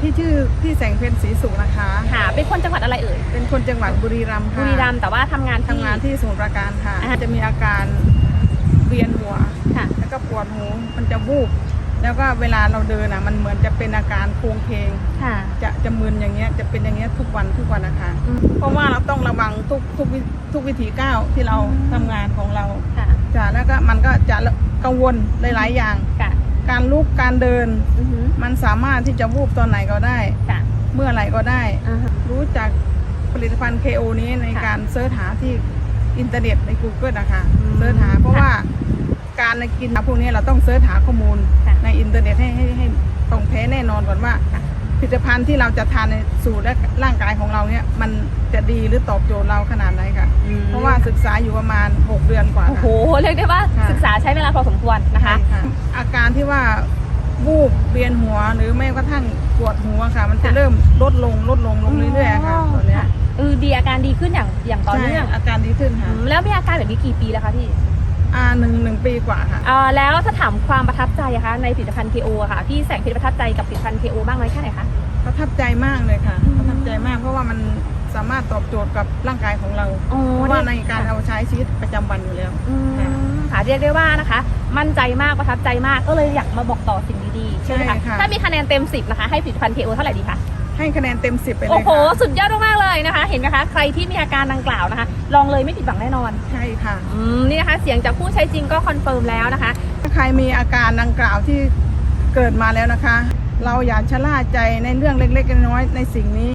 พี่ชื่อพี่แสงเพ็ญศรีสุขนะคะค่ะ เป็นคนจังหวัดอะไรเอ่ย เป็นคนจังหวัดบุรีรัมย์ค่ะบุรีรัมย์แต่ว่าทำงานทำงานที่สมุทรปราการค่ะอ่าจะมีอาการเวียนหัว ค่ะ แล้วก็ปวดหูมันจะวูบ แล้วก็เวลาเราเดินอะ มันเหมือนจะเป็นอาการโครงเคงค่ะ จะจะมึนอย่างเงี้ย จะเป็นอย่างเงี้ยทุกวันทุกวันนะคะ อืม เพราะว่าเราต้องระวังทุกทุกวิทุกวิถีก้าวที่เราอืมทำงานของเราค่ะจ้ะแล้วก็มันก็จะกังวลหลายๆอย่าง ค่ะ การลุกการเดินอือหือ มันสามารถที่จะวูบตอนไหนก็ได้ ค่ะ เมื่อไหร่ก็ได้ อ่าฮะ รู้จักผลิตภัณฑ์ KO นี้ในค่ะ การเสิร์ชหาที่อินเทอร์เน็ตใน Google นะคะอืมเสิร์ชหาเพราะค่ะว่าการกินพวกนี้เราต้องเสิร์ชหาข้อมูลค่ะ ในอินเทอร์เน็ตให้ให้ให้ตรงแท้แน่นอนก่อนว่าผลิตภัณฑ์ที่เราจะทานในสู่และร่างกายของเราเนี่ยมันจะดีหรือตอบโจทย์เราขนาดไหนค่ะ อืมเพราะว่าศึกษาอยู่ประมาณ 6 เดือนกว่าโอ้โหค่ะ เรียกได้ว่าค่ะ ศึกษาใช้เวลาพอสมควรนะคะ ใช่อาการที่ว่า วูบเวียนหัวหรือไม่กระทั่งปวดหัวค่ะ มันจะค่ะ เริ่มลดลงลดลงลงเรื่อยๆค่ะตอนเนี้ยเออดีอาการดีขึ้นอย่างอย่างต่อเนื่องใช่อาการดีขึ้นอืค่ะมแล้วมีอาการแบบนี้กี่ปีแล้วคะพี่อ่าหนึ่งหนึ่งปีกว่าค่ะอ่าแล้วถ้าถามความประทับใจอะคะในผลิตภัณฑ์ KO อะค่ะพี่แสงเพชรประทับใจกับผลิตภัณฑ์ KO บ้างไหมแค่ไหนคะ ประทับใจมากเลยค่ะ อืม ประทับใจ ตอบโจทย์กับร่างกายของเราอ๋อเพราะว่าในการเอาใช้ชีวิตประจำวันอยู่แล้ว อืมค่ะค่ะเรียกได้ว่านะคะ มั่นใจมากประทับใจมากก็เลยอยากมาบอกต่อสิ่งดีๆใช่ไหมใช่คะค่ะ ถ้ามีคะแนนเต็ม 10นะคะให้ผลิตภัณฑ์ KO เท่าไหร่ดีคะ ให้คะแนนเต็มสิบไปเลยโอ้โห ค่ะสุดยอดมากๆเลยนะคะ เห็นไหมคะ ใครที่มีอาการดังกล่าวนะคะ ลองเลยไม่ผิดหวังแน่นอน ใช่ค่ะ อืม นี่นะคะ เสียงจากผู้ใช้จริงก็คอนเฟิร์มแล้วนะคะ ถ้าใครมีอาการดังกล่าวที่เกิดมาแล้วนะคะ เราอย่าชะล่าใจในเรื่องเล็กๆน้อยๆในสิ่งนี้